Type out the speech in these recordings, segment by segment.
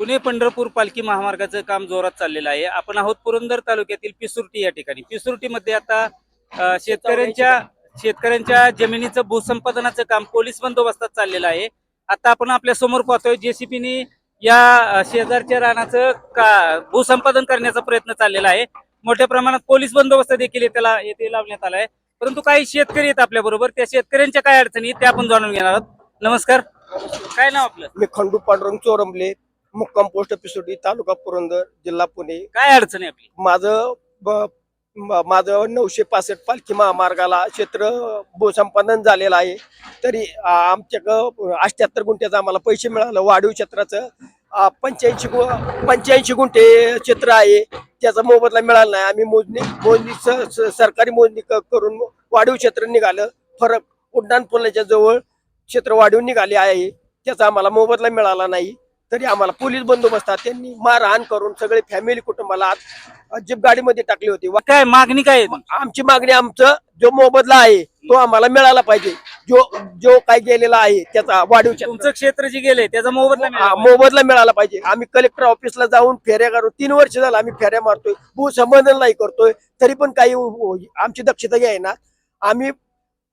पुणे पंढरपूर पालखी महामार्गाचं काम जोरात चाललेलं आहे. आपण आहोत पुरंदर तालुक्यातील पिसुर्टी या ठिकाणी. पिसुर्टीमध्ये आता शेतकऱ्यांच्या शेतकऱ्यांच्या जमिनीचं भूसंपादनाचं काम पोलीस बंदोबस्तात चाललेलं आहे. आता आपण आपल्यासमोर पाहतोय जेसीपीने या शेजारच्या रानाचं का भूसंपादन करण्याचा प्रयत्न चाललेला आहे. मोठ्या प्रमाणात पोलीस बंदोबस्त देखील त्याला येथे लावण्यात आला आहे. परंतु काही शेतकरी आहेत आपल्या बरोबर. त्या शेतकऱ्यांच्या काय अडचणी आहेत त्या आपण जाणून घेणार आहोत. नमस्कार. काय नाव आपलं? मी खंडू पांडुरंग चोरंबले मुक्काम पोस्ट पिसोडी तालुका पुरंदर जिल्हा पुणे. काय अडचण आहे आपली? माझं ब- म- माझं नऊशे पासष्ट पालखी महामार्गाला क्षेत्र भूसंपादन झालेलं आहे. तरी आमच्याकडं अठ्याहत्तर गुंठ्याचं आम्हाला पैसे मिळालं वाढीव क्षेत्राचं. पंच्याऐंशी पंच्याऐंशी गुंठे क्षेत्र आहे. त्याचा मोबदला मिळाला नाही. आम्ही मोजणी मोजणी स- स- सरकारी मोजणी क- करून वाढीव क्षेत्र निघालं. फरक उड्डाण पुलाच्या जवळ क्षेत्र वाढीव निघाले आहे. त्याचा आम्हाला मोबदला मिळाला नाही. तरी आम्हाला पोलीस बंदोबस्तात त्यांनी मारहाण करून सगळे फॅमिली कुटुंबाला जीप गाडीमध्ये टाकली होती. काय मागणी काय आहे? आमची मागणी आमचं जो मोबदला आहे तो आम्हाला मिळाला पाहिजे. जो जो काय गेलेला आहे त्याचा वाढीव क्षेत्र- तुमचं क्षेत्र जे गेलंय त्याचा मोबदला मिळाला हा, पाहिजे. मोबदला मिळाला पाहिजे. आम्ही कलेक्टर ऑफिसला जाऊन फेऱ्या करू. तीन वर्ष झालं आम्ही फेऱ्या मारतोय. भूसंबंधन नाही करतोय. तरी पण काही उ- उ- आमची दक्षता घ्यायना. आम्ही अं,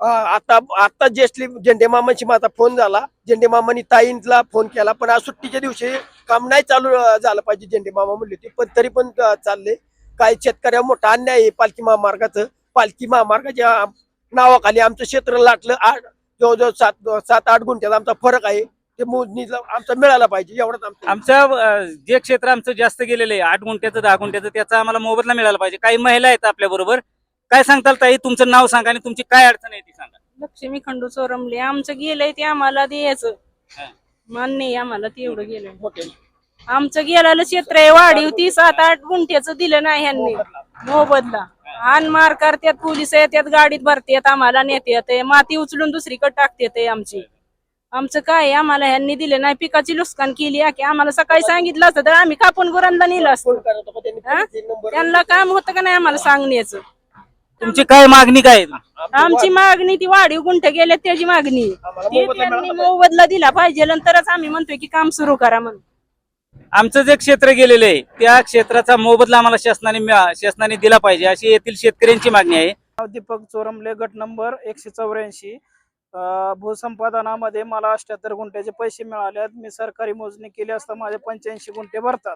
आता आता जेस्टली झेंडे मामांशी माझा फोन झाला. झेंडे मामांनी ताईंला फोन केला पण आज सुट्टीच्या दिवशी काम नाही चालू झालं पाहिजे झेंडे मामा म्हणले होते पण तरी पण चालले. काही शेतकऱ्या मोठा अन्याय आहे पालखी महामार्गाचं. पालखी महामार्गाच्या नावाखाली आमचं क्षेत्र लाटलं. आठ जवळजवळ सात सात आठ गुंठ्याचा आमचा फरक आहे. ते मोजणीला आमचा मिळाला पाहिजे एवढंच आमचं. आमचं जे क्षेत्र आमचं जास्त गेलेलं आहे आठ गुंठ्याचं दहा गुंठ्याचं त्याचा आम्हाला मोबदला मिळाला पाहिजे. काही महिला आहेत आपल्या बरोबर काय सांगताल ताई? तुमचं नाव सांगा आणि तुमची काय अडचण आहे ती सांगा. लक्ष्मी खंडू चोरमले आमचं गेलंय ते आम्हाला द्यायचं. हा. मान्य आहे आम्हाला तेवढं गेलंय. आमचं गेलेलं क्षेत्र आहे वाढीव ती सात आठ गुंठ्याचं दिलं नाही ह्यांनी. मोबदला. आण मार करतात पोलीस येतात गाडीत भरतात आम्हाला नेतात माती उचलून दुसरीकडे टाकतात आमची. आमचं काय आहे, आम्हाला ह्यांनी दिले नाही. पिकाची नुकसान केली आहे की आम्हाला सकाळी सांगितलं असतं तर आम्ही कापून गुरांना नेलं असतं. हा? त्यांना काम होतं का नाही आम्हाला सांगण्याचं? तुमची काय मागणी काय? आहे? आमची मागणी ती वाढीव गुंठ गेले त्याची मागणी. आहे. आम्हाला ते मोबदला त्यांनी मिळाला मोबदला दिला पाहिजे नंतरच आम्ही म्हणतोय की काम सुरू करा म्हणून. आमचं जे क्षेत्र गेलेलं आहे त्या क्षेत्राचा मोबदला आम्हाला शासनाने मिळा- शासनाने दिला पाहिजे अशी येथील शेतकऱ्यांची मागणी आहे. नाव दीपक चोरमले गट नंबर एकशे चौऱ्याऐंशी. भूसंपादनामध्ये मला अठ्याहत्तर गुंठ्याचे पैसे मिळाले मी सरकारी मोजणी केली असता माझे पंच्याऐंशी गुंठे भरतात.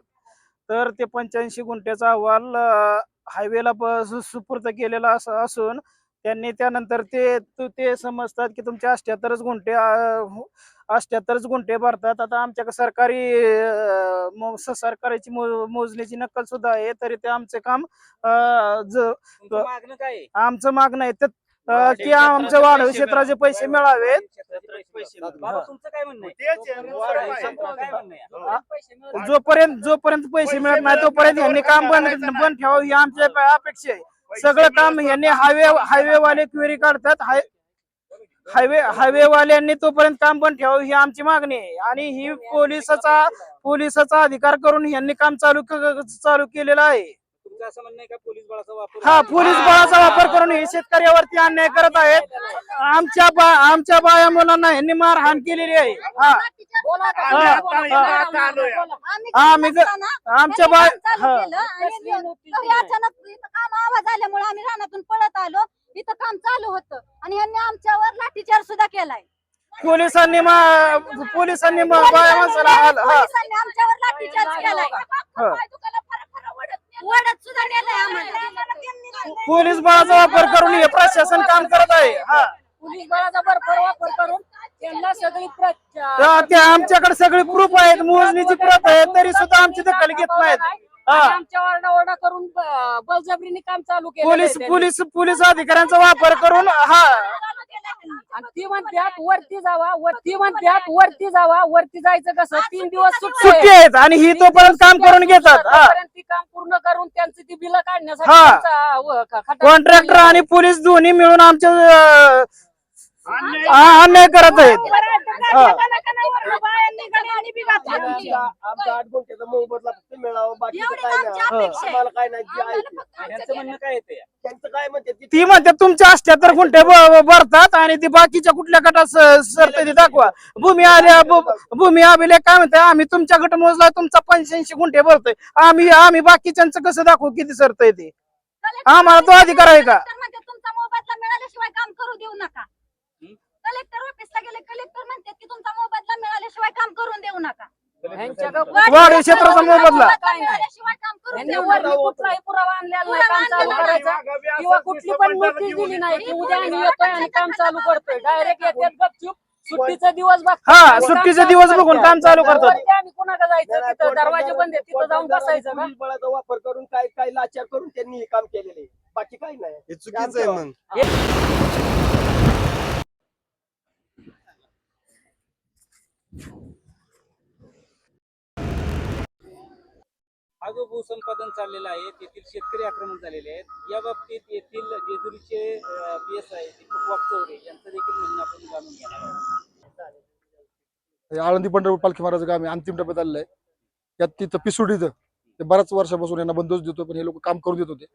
तर ते पंच्याऐंशी गुंठ्याचा अहवाल अं, हायवेला प- सु- सुपूर्द केलेला अस- असून त्यांनी त्यानंतर ते तु- समजतात की तुमचे अठ्याहत्तरच गुंठे अं, अठ्याहत्तरच गुंठे भरतात. आता आमच्याकडे सरकारी सरकारची मोजणीची नक्कल सुद्धा आहे. तरी ते आमचे काम? आमचं मागणं आहे. की आमच्या वाढीव क्षेत्राचे पैसे मिळावेत. बाबा, तुमचं काय म्हणणं आहे? काय म्हणणं आहे? जोपर्यंत जोपर्यंत पैसे मिळत नाही. तोपर्यंत यांनी काम बंद बंद ठेवावं ही आमची अपेक्षा आहे. सगळं काम यांनी हायवे हायवे वाले क्वेरी काढतात. हाय हायवे हायवे वाल्यांनी तोपर्यंत काम बंद ठेवावं ही आमची मागणी आहे. आणि ही पोलिसाचा पोलिसाचा अधिकार करून यांनी काम चालू क- चालू केलेलं आहे. तुमचं असं म्हणणं आहे का पोलीस बळाचा वापर हा पोलीस बळाचा वापर करून हे शेतकऱ्यावरती अन्याय करत आहेत. आमच्या बा आमच्या बाया मुलांना यांनी मारहाण केलेली आहे. हा. आम्ही ग- आमच्या बाय हा. तरी अचानक इथं काम आवाज आल्यामुळे आम्ही रानातून पळत आलो. इथं काम चालू होतं. आणि ह्यांनी आमच्यावर लाठीचार सुद्धा केलाय. पोलिसांनी मा- पोलिसांनी मा- बाया माणसाला हाल- हा. पोलिसांनी आमच्यावर लाठीचार्ज केलाय. हा. आम्हाला पोलीस बळाचा वापर करून हे प्रशासन काम करत आहे. हा. पोलीस बळाचा भरपूर वापर करून त्यांना सगळी आमच्याकडे सगळे प्रूफ आहेत मोजणीची प्रत आहे तरी सुद्धा आमची दखल घेत नाहीत. हा. आमच्या ओरडा ओरडा करून ब- बळजबरीने काम चालू केलं पोलीस पोलीस पोलीस अधिकाऱ्यांचा वापर करून हा. आणि ती म्हणत्यात वरती जावा वरती म्हणत्यात वरती जावा वरती जायचं कसं? तीन दिवस सुट्टी सुट्टी आहे. आहेत आणि ही तोपर्यंत काम करून घेतात. हा. तोपर्यंत काम पूर्ण करून त्यांची ती बिलं काढण्यासाठी हा. त्यांचा, ख- कॉन्ट्रॅक्टर आणि पोलीस दोन्ही मिळून आमच्या अं, हा, अन्याय करत आहेत हा. आमचा आमचा आठ गुंठ्याचा मोबदला फक्त मिळावा बाकीचं एवढीच काय आमची नाही अपेक्षा आहे. आम्हाला काय नाही जे आहे आम्हाला ते. फक्त आमचं यांचं म्हणणं काय येतं या? त्यांचं काय म्हणते ते- ती म्हणते तुमच्या अष्ट्याहत्तर गुंठे ब- भरतात आणि ती बाकीच्या कुठल्या गटात स- सरते ते दाखवा भूमी आल्या भू- भूमी अभिलेख काय म्हणते आम्ही तुमच्या गट मोजला तुमचा पंच्याऐंशी गुंठे भरतोय आम्ही आम्ही बाकीच्यांचं कसं दाखवू किती सरतंय ते आम्हाला तो अधिकार आहे का? म्हणते तुमचा मोबदला मिळाल्याशिवाय काम करू देऊ नका? कलेक्टर ऑफिसला गेले कलेक्टर म्हणतात की तुमचा मोबदला मिळाल्याशिवाय काम करून देऊ नका. वाढीव क्षेत्राचा मोबदला मिळाल्याशिवाय काम करून देऊ. कुठलाही पुरावा आणलेला नाही पुरावा काम चालू आणलेला नाही. करायचा किंवा कुठली पण नोटीस दिली नाही की उद्या आम्ही येतोय आणि काम चालू करतोय. डायरेक्ट येतात गपचूप. सुट्टीचा दिवस बघतात हा, आणि काम सुट्टीचा चालू दिवस बघून. काम चालू करतात. वरती आम्ही कुणाकडे जायचं? तिथं दरवाजे बंद आहे तिथं जाऊन बसायचं का? बळाचा वापर करून काय काय लाचार करून त्यांनी हे काम केलेले. बाकी काही नाही. हे चुकीचं आहे मग. हा जो भूसंपादन चाललेला आहे. तेथील शेतकरी आक्रमण झालेले आहेत. या बाबतीत येथील जेजुरीचे P S I Deepak Wakchaure यांचं देखील म्हणणं आपण जाणून घेणार आहोत. आळंदी पंढरपूर पालखी महाराज काम आहे अंतिम टप्प्यात आलेलं आहे. यात तिथं पिसुडीचं ते बऱ्याच वर्षापासून यांना बंदोबस्त देतो पण हे लोक काम करून देत होते.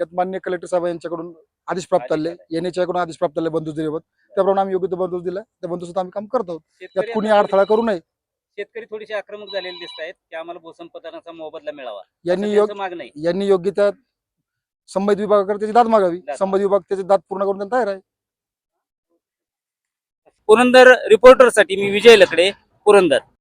यात मान्य कलेक्टर साहेब यांच्याकडून आदेश प्राप्त आले एनकडून आदेश प्राप्त आले बंदोबस्त दिल्यावर त्याप्रमाणे आम्ही योग्य तो बंदोबस्त दिला. त्या बंदोबस्तात आम्ही काम करत आहोत. यात कुणी अडथळा करू नये. शेतकरी थोडेसे आक्रमक झालेले दिसत आहेत की आम्हाला भूसंपादनाचा मोबदला मिळावा. यांनी असं योग त्यांचं मागणं आहे. यांनी योग्य त्या संबंधित विभागाकडे त्याची दाद मागावी. दाद. संबंधित विभाग त्याची दाद पूर्ण करून त्यांना तयार आहे. पुरंदर रिपोर्टरसाठी मी विजय लकडे पुरंदर.